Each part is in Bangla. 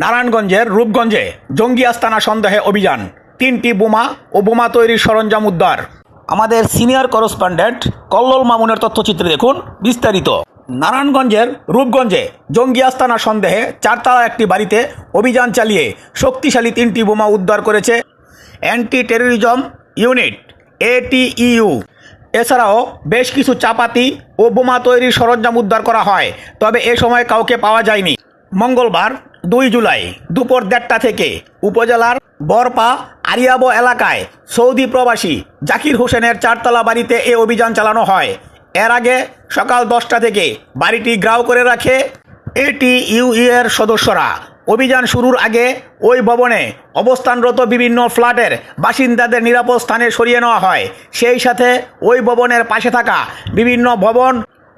নারায়ণগঞ্জের রূপগঞ্জে জঙ্গি আস্তানা সন্দেহে অভিযান। তিনটি বোমা ও বোমা তৈরির সরঞ্জাম উদ্ধার। আমাদের সিনিয়র করসপন্ডেন্ট কল্লোল মামুনের তথ্যচিত্রে দেখুন বিস্তারিত। নারায়ণগঞ্জের রূপগঞ্জে জঙ্গি আস্তানা সন্দেহে চারতলা একটি বাড়িতে অভিযান চালিয়ে শক্তিশালী তিনটি বোমা উদ্ধার করেছে অ্যান্টি টেরোরিজম ইউনিট, এটিইউ। এছাড়াও বেশ কিছু চাপাতি ও বোমা তৈরির সরঞ্জাম উদ্ধার করা হয়, তবে এ সময় কাউকে পাওয়া যায়নি। মঙ্গলবার দুই জুলাই দুপুর দেড়টা থেকে উপজেলার বরপা আরিয়াবো এলাকায় সৌদি প্রবাসী জাকির হোসেনের চারতলা বাড়িতে এ অভিযান চালানো হয়। এর আগে সকাল দশটা থেকে বাড়িটি গ্রাও করে রাখে এটিইউ এর সদস্যরা। অভিযান শুরুর আগে ওই ভবনে অবস্থানরত বিভিন্ন ফ্ল্যাটের বাসিন্দাদের নিরাপদ স্থানে সরিয়ে নেওয়া হয়। সেই সাথে ওই ভবনের পাশে থাকা বিভিন্ন ভবন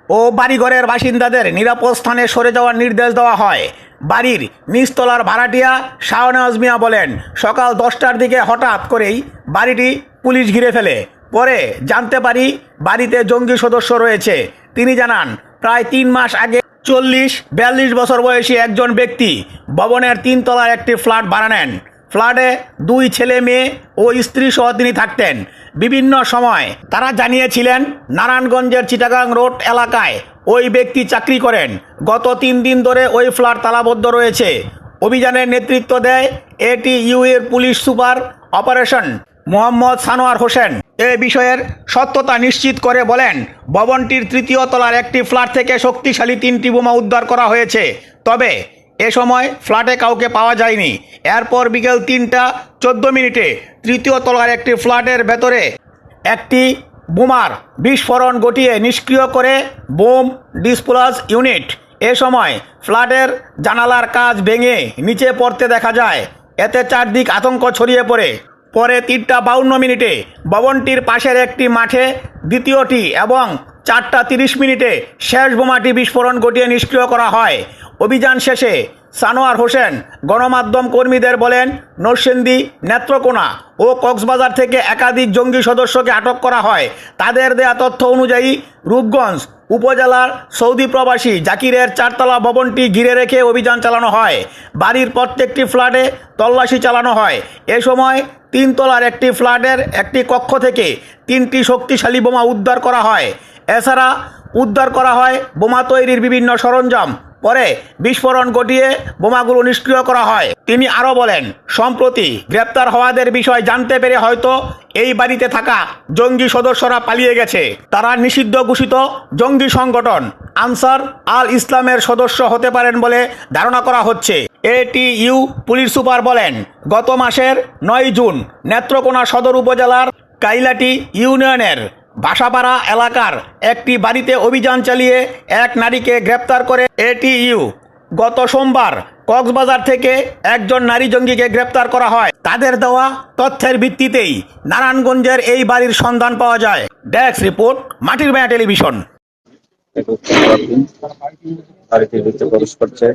ও বাড়িঘরের বাসিন্দাদের নিরাপদ স্থানে সরে যাওয়ার নির্দেশ দেওয়া হয়। বাড়ির নিচতলার ভাড়াটিয়া শাহনাজ মিয়া বলেন, সকাল দশটার দিকে হঠাৎ করেই বাড়িটি পুলিশ ঘিরে ফেলে। পরে জানতে পারি বাড়িতে জঙ্গি সদস্য রয়েছে। তিনি জানান, প্রায় তিন মাস আগে চল্লিশ, বিয়াল্লিশ বছর বয়সী একজন ব্যক্তি ভবনের তিনতলার একটি ফ্ল্যাট ভাড়া নেন। ফ্ল্যাটে দুই ছেলে মেয়ে ও স্ত্রী সহ তিনি থাকতেন। বিভিন্ন সময় তারা জানিয়েছিলেন, নারায়ণগঞ্জের চিটাগাং রোড এলাকায় ওই ব্যক্তি চাকরি করেন। গত তিন দিন ধরে ওই ফ্ল্যাট তালাবদ্ধ রয়েছে। অভিযানের নেতৃত্ব দেয় এটিইউ এর police super operation Mohammad Sanowar Hossain. এ বিষয়ের সত্যতা নিশ্চিত করে বলেন, ভবনটির তৃতীয় তলার একটি ফ্ল্যাট থেকে শক্তিশালী তিনটি বোমা উদ্ধার করা হয়েছে। তবে এ সময় ফ্ল্যাটে কাউকে পাওয়া যায়নি। এরপর বিকেল তিনটা চোদ্দ মিনিটে তৃতীয় তলার একটি ফ্ল্যাটের ভেতরে একটি বোমার বিস্ফোরণ ঘটিয়ে নিষ্ক্রিয় করে বোম ডিসপ্লাস ইউনিট। এ সময় ফ্ল্যাটের জানালার কাজ ভেঙে নিচে পড়তে দেখা যায়, এতে চারদিক আতঙ্ক ছড়িয়ে পড়ে। পরে তিনটা বাউন্ন মিনিটে ভবনটির পাশের একটি মাঠে দ্বিতীয়টি এবং চারটা তিরিশ মিনিটে শেষ বোমাটি বিস্ফোরণ ঘটিয়ে নিষ্ক্রিয় করা হয়। অভিযান শেষে সানোয়ার হোসেন, গণমাধ্যম কর্মীদের বলেন, নরসিংদী নেত্রকোনা ও কক্সবাজার থেকে একাধিক জঙ্গি সদস্যকে আটক করা হয়। তাদের দেয়া তথ্য অনুযায়ী, রূপগঞ্জ উপজেলার সৌদি প্রবাসী জাকিরের চারতলা ভবনটি ঘিরে রেখে অভিযান চালানো হয়। বাড়ির প্রত্যেকটি ফ্ল্যাটে তল্লাশি চালানো হয়। এ সময় তিনতলার একটি ফ্ল্যাটের একটি কক্ষ থেকে তিনটি শক্তিশালী বোমা উদ্ধার করা হয়। এছাড়া উদ্ধার করা হয় বোমা তৈরির বিভিন্ন সরঞ্জাম। পরে বিস্ফোরণ ঘটিয়ে বোমাগুলো নিষ্ক্রিয় করা হয়। তিনি আরও বলেন, সম্প্রতি গ্রেপ্তার হওয়াদের বিষয় জানতে পেরে হয়তো এই বাড়িতে থাকা জঙ্গি সদস্যরা পালিয়ে গেছে। তারা নিষিদ্ধ ঘোষিত জঙ্গি সংগঠন আনসার আল ইসলামের সদস্য হতে পারেন বলে ধারণা করা হচ্ছে। এটিইউ পুলিশ সুপার বলেন, গত মাসের নয় জুন নেত্রকোনা সদর উপজেলার কাইলাটি ইউনিয়নের বাসাপাড়া এলাকার একটি বাড়িতে অভিযান চালিয়ে এক নারীকে গ্রেপ্তার করে এটিইউ। গত সোমবার কক্সবাজার থেকে একজন নারী জঙ্গিকে গ্রেপ্তার করা হয়। তাদের দেওয়া তথ্যের ভিত্তিতেই নারায়ণগঞ্জের এই বাড়ির সন্ধান পাওয়া যায়। ডেস্ক রিপোর্ট, মাটির মায়া টেলিভিশন। বাড়িতে প্রবেশ করছে।